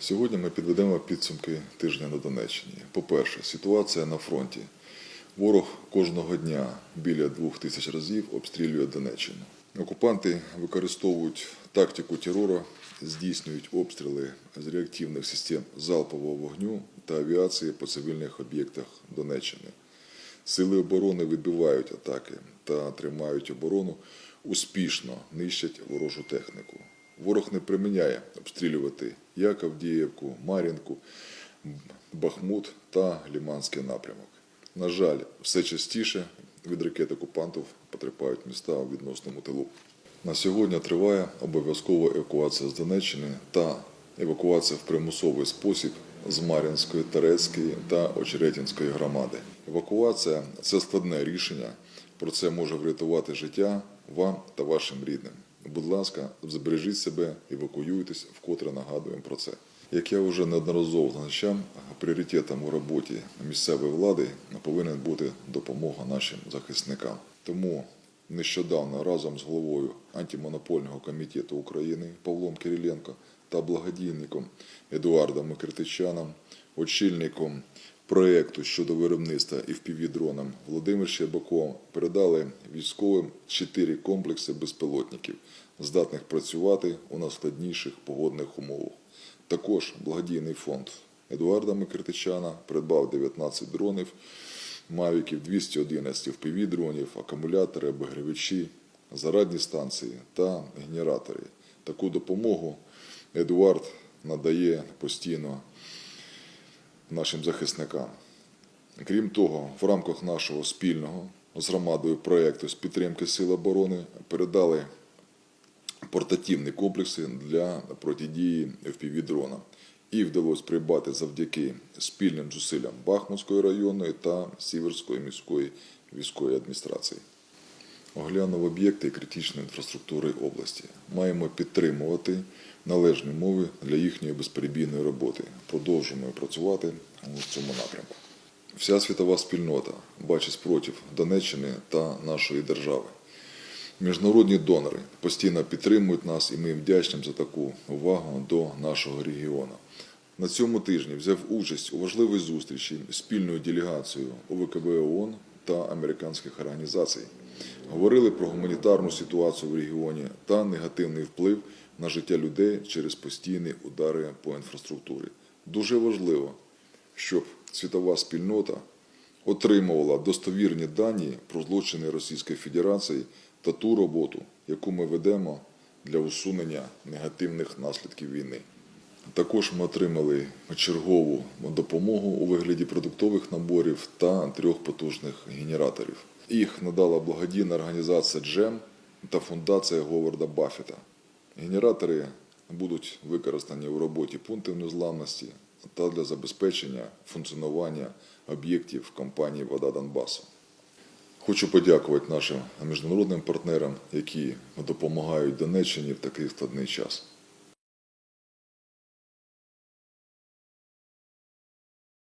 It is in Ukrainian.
Сьогодні ми підведемо підсумки тижня на Донеччині. По-перше, ситуація на фронті. Ворог кожного дня біля двох тисяч разів обстрілює Донеччину. Окупанти використовують тактику терору, здійснюють обстріли з реактивних систем залпового вогню та авіації по цивільних об'єктах Донеччини. Сили оборони відбивають атаки та тримають оборону, успішно нищать ворожу техніку. Ворог не приміняє обстрілювати як Авдіївку, Мар'їнку, Бахмут та Ліманський напрямок. На жаль, все частіше від ракет окупантів потерпають міста у відносному тилу. На сьогодні триває обов'язкова евакуація з Донеччини та евакуація в примусовий спосіб з Мар'їнської, Терецької та Очеретинської громади. Евакуація це складне рішення. Про це може врятувати життя вам та вашим рідним. Будь ласка, збережіть себе, евакуюйтесь, вкотре нагадуємо про це. Як я вже неодноразово зазначав, пріоритетом у роботі місцевої влади повинна бути допомога нашим захисникам. Тому нещодавно разом з головою антимонопольного комітету України Павлом Кириленко та благодійником Едуардом Микритичаном, очільником проєкту щодо виробництва FPV-дроном Володимир Щербаков передали військовим чотири комплекси безпілотників, здатних працювати у найскладніших погодних умовах. Також благодійний фонд Едуарда Микритичана придбав 19 дронів, мавіків, 211 FPV дронів, акумулятори, обігрівачі, зарадні станції та генератори. Таку допомогу Едуард надає постійно нашим захисникам. Крім того, в рамках нашого спільного з громадою проєкту з підтримки Сил оборони передали портативні комплекси для протидії FPV-дронам. Їх вдалося придбати завдяки спільним зусиллям Бахмутської районної та Сіверської міської військової адміністрації. Оглянув об'єкти критичної інфраструктури області. Маємо підтримувати належні умови для їхньої безперебійної роботи. Продовжуємо працювати у цьому напрямку. Вся світова спільнота бачить спротив Донеччини та нашої держави. Міжнародні донори постійно підтримують нас, і ми вдячні за таку увагу до нашого регіону. На цьому тижні взяв участь у важливій зустрічі спільною делегацією ОВКБ ООН та американських організацій. Говорили про гуманітарну ситуацію в регіоні та негативний вплив на життя людей через постійні удари по інфраструктурі. Дуже важливо, щоб світова спільнота отримувала достовірні дані про злочини Російської Федерації та ту роботу, яку ми ведемо для усунення негативних наслідків війни. Також ми отримали чергову допомогу у вигляді продуктових наборів та трьох потужних генераторів. Їх надала благодійна організація Джем та фундація Говарда Баффета. Генератори будуть використані у роботі пунктів незламності та для забезпечення функціонування об'єктів компанії Вода Донбасу. Хочу подякувати нашим міжнародним партнерам, які допомагають Донеччині в такий складний час.